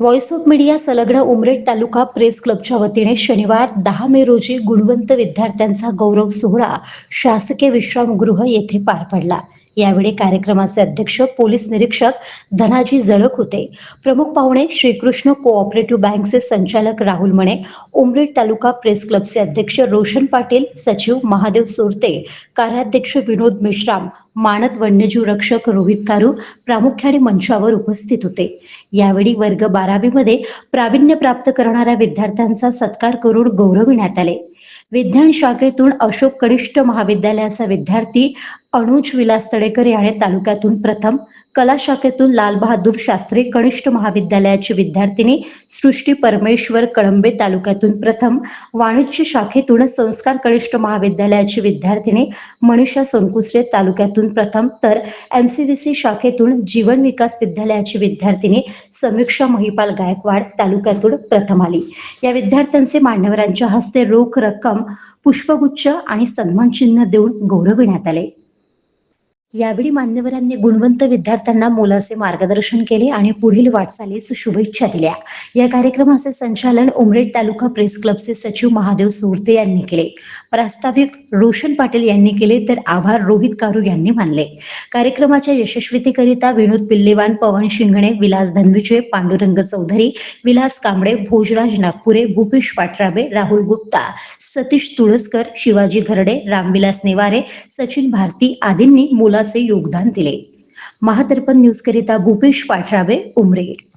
Voice of media संलग्न उमरेड तालुका press क्लबच्या वतीने शनिवार दहा मे रोजी गुणवंत विद्यार्थ्यांचा गौरव सोहळा शासकीय विश्रामगृह येथे पार पडला. यावेळी कार्यक्रमाचे अध्यक्ष पोलीस निरीक्षक धनाजी जळक होते. प्रमुख पाहुणे श्रीकृष्ण कोऑपरेटिव्ह बँकचे संचालक राहुल मणे उमरेड तालुका प्रेस क्लबचे अध्यक्ष रोशन पाटील सचिव महादेव सोरते कार्याध्यक्ष विनोद मेश्राम मानद वन्यजीव रक्षक रोहित कारू प्रामुख्याने मंचावर उपस्थित होते. यावेळी वर्ग बारावीमध्ये प्रावीण्य प्राप्त करणाऱ्या विद्यार्थ्यांचा सत्कार करून गौरविण्यात आले. विज्ञान शाखेतून अशोक कनिष्ठ महाविद्यालयाचा विद्यार्थी अनुज विलास तडेकर याने तालुक्यातून प्रथम कला शाखेतून लालबहादूर शास्त्री कनिष्ठ महाविद्यालयाची विद्यार्थिनी सृष्टी परमेश्वर कळंबे तालुक्यातून प्रथम वाणिज्य शाखेतून संस्कार कनिष्ठ महाविद्यालयाची विद्यार्थिनी मनीषा सोनकुसरे तालुक्यातून प्रथम तर एमसीडीसी शाखेतून जीवन विकास विद्यालयाची विद्यार्थिनी समीक्षा महिपाल गायकवाड तालुक्यातून प्रथम आली. या विद्यार्थ्यांचे मान्यवरांच्या हस्ते रोख रक्कम पुष्पगुच्छ आणि सन्मान चिन्ह देऊन गौरविण्यात आले. यावेळी मान्यवरांनी गुणवंत विद्यार्थ्यांना मोलाचे मार्गदर्शन केले आणि पुढील वाटचालीस शुभेच्छा दिल्या. या कार्यक्रमाचे संचालन उमरेड तालुका प्रेस क्लबचे सचिव महादेव सोरते यांनी केले. प्रास्ताविक रोशन पाटील यांनी केले तर आभार रोहित कारू यांनी मानले. कार्यक्रमाच्या यशस्वीतेकरिता विनोद पिल्लेवान पवन शिंगणे विलास धनविजय पांडुरंग चौधरी विलास कांबळे भोजराज नागपुरे भूपेश पाटराबे राहुल गुप्ता सतीश तुळसकर शिवाजी घरडे रामविलास नेवारे सचिन भारती आदींनी मोलाचे योगदान दिले. महातर्पण न्यूज करिता भूपेश पाठराबे उमरेड